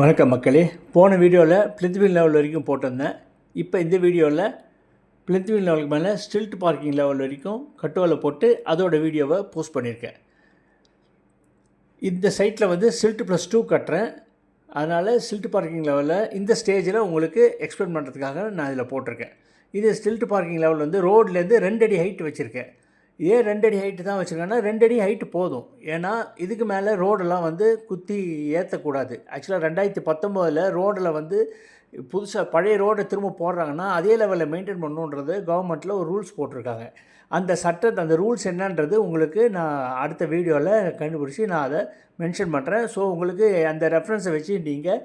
வணக்கம் மக்களே. போன வீடியோவில் பிளித்வில் லெவல் வரைக்கும் போட்டிருந்தேன். இப்போ இந்த வீடியோவில் பிளித்வில் லெவலுக்கு மேலே ஸ்டில்ட் பார்க்கிங் லெவல் வரைக்கும் கட்டுவலை போட்டு அதோடய வீடியோவை போஸ்ட் பண்ணியிருக்கேன். இந்த சைட்டில் வந்து ஸ்டில்ட் ப்ளஸ் டூ கட்டுறேன். அதனால் ஸ்டில்ட் பார்க்கிங் லெவலில் இந்த ஸ்டேஜில் உங்களுக்கு எக்ஸ்பிளைன் பண்ணுறதுக்காக நான் இதில் போட்டிருக்கேன். இது ஸ்டில்ட் பார்க்கிங் லெவல் வந்து ரோட்லேருந்து ரெண்டு அடி ஹைட் வச்சுருக்கேன். ஏன் ரெண்டடி ஹைட்டு தான் வச்சுருக்காங்கன்னா ரெண்டடி ஹைட்டு போதும். ஏன்னா இதுக்கு மேலே ரோடெல்லாம் வந்து குத்தி ஏற்றக்கூடாது ஆக்சுவலாக ரெண்டாயிரத்தி பத்தொம்போதில் ரோடில் வந்து புதுசாக பழைய ரோடை திரும்ப போடுறாங்கன்னா அதே லெவலில் மெயின்டைன் பண்ணணுன்றது கவர்மெண்ட்டில் ஒரு ரூல்ஸ் போட்டிருக்காங்க. அந்த சட்டத்தை அந்த ரூல்ஸ் என்னன்றது உங்களுக்கு நான் அடுத்த வீடியோவில் கண்டுபிடிச்சி நான் அதை மென்ஷன் பண்ணுறேன் ஸோ உங்களுக்கு அந்த ரெஃபரன்ஸை வச்சு நீங்கள்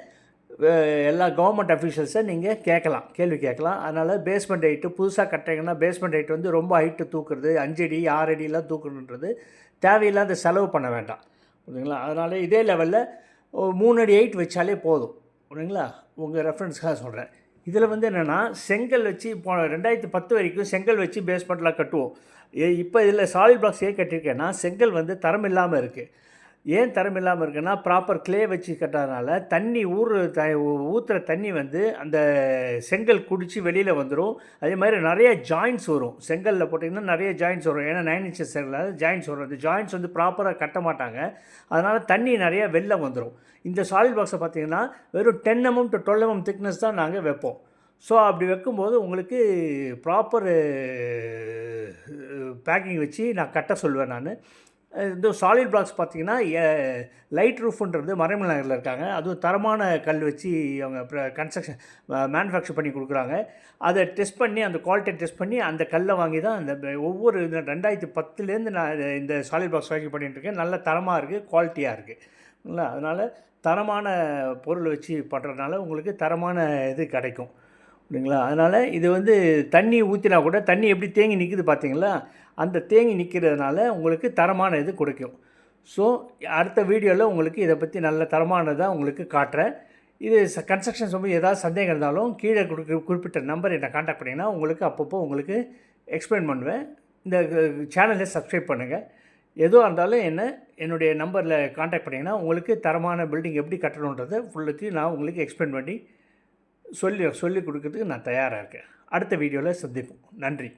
எல்லா கவர்மெண்ட் அஃபீஷியல்ஸை நீங்கள் கேட்கலாம் கேள்வி கேட்கலாம். அதனால் பேஸ்மெண்ட் ஹைட்டு புதுசாக கட்டுறீங்கன்னா பேஸ்மெண்ட் ஹைட் வந்து ரொம்ப ஹைட்டு தூக்குறது அஞ்சு அடி ஆறு அடியெலாம் தூக்கணுன்றது தேவையில்லாத செலவு பண்ண வேண்டாம். புரியுதுங்களா அதனால் இதே லெவலில் மூணு அடி ஹைட் வச்சாலே போதும். புரியுதுங்களா உங்கள் ரெஃபரன்ஸ்க்காக சொல்கிறேன் இதில் வந்து என்னென்னா செங்கல் வச்சு இப்போ ரெண்டாயிரத்தி பத்து வரைக்கும் செங்கல் வச்சு பேஸ்மெண்ட்லாம் கட்டுவோம். ஏ இப்போ இதில் சாலிட் பிளாக்ஸ் ஏன் கட்டியிருக்கேன்னா செங்கல் வந்து தரம் இல்லாமல் இருக்குது ஏன் தரம் இல்லாமல் இருக்குன்னா ப்ராப்பர் க்ளே வச்சு கட்டாதனால தண்ணி ஊறு த ஊற்றுற தண்ணி வந்து அந்த செங்கல் குடித்து வெளியில் வந்துடும் அதே மாதிரி நிறைய ஜாயின்ஸ் வரும். செங்கலில் போட்டிங்கன்னா நிறைய ஜாயின்ஸ் வரும். ஏன்னா நைன் இன்ச்சஸ் செங்கல் ஜாயின்ஸ் வரும். அந்த ஜாயின்ஸ் வந்து ப்ராப்பராக கட்ட மாட்டாங்க. அதனால் தண்ணி நிறையா வெளில வந்துடும் இந்த சாலிட் பாக்ஸை பார்த்தீங்கன்னா வெறும் ten mm to twelve mm thickness தான் நாங்கள் வைப்போம். ஸோ அப்படி வைக்கும்போது உங்களுக்கு ப்ராப்பர் பேக்கிங் வச்சு நான் கட்ட சொல்வேன் நான். இந்த சாலிட் பிளாக்ஸ் பார்த்திங்கன்னா லைட் ரூஃப்ன்றது மறைமலை நகரில் இருக்காங்க. அதுவும் தரமான கல் வச்சு அவங்க கன்ஸ்ட்ரக்ஷன் மேனுஃபேக்சர் பண்ணி கொடுக்குறாங்க. அதை டெஸ்ட் பண்ணி அந்த குவாலிட்டியை டெஸ்ட் பண்ணி அந்த கல்லை வாங்கி தான் அந்த ஒவ்வொரு இந்த ரெண்டாயிரத்தி பத்துலேருந்து நான் இந்த சாலிட் பிளாக்ஸ் வாங்கி பண்ணிட்டுருக்கேன் நல்ல தரமாக இருக்குது குவாலிட்டியாக இருக்குது இல்லை அதனால் தரமான பொருள் வச்சு பண்ணுறதுனால உங்களுக்கு தரமான இது கிடைக்கும். இல்லைங்களா அதனால் இது வந்து தண்ணி ஊற்றினா கூட தண்ணி எப்படி தேங்கி நிற்குது பார்த்தீங்களா? அந்த தேங்கி நிற்கிறதுனால உங்களுக்கு தரமான இது கொடுக்கும். ஸோ அடுத்த வீடியோவில் உங்களுக்கு இதை பற்றி நல்ல தரமானதாக உங்களுக்கு காட்டுறேன். இது கன்ஸ்ட்ரக்ஷன் சொல்லி ஏதாவது சந்தேகம் இருந்தாலும் கீழே கொடுக்க குறிப்பிட்ட நம்பர் என்னை காண்டாக்ட் பண்ணிங்கன்னா உங்களுக்கு அப்பப்போ உங்களுக்கு எக்ஸ்பிளைன் பண்ணுவேன். இந்த சேனலை சப்ஸ்கிரைப் பண்ணுங்கள் எதுவாக இருந்தாலும் என்ன என்னுடைய நம்பரில் காண்டாக்ட் பண்ணிங்கன்னா உங்களுக்கு தரமான பில்டிங் எப்படி கட்டணுன்றதை ஃபுல்லுத்தையும் நான் உங்களுக்கு எக்ஸ்பிளைன் பண்ணி சொல்லி சொல்லி கொடுக்கறதுக்கு நான் தயாராக இருக்கேன். அடுத்த வீடியோவில் சந்திப்போம். நன்றி.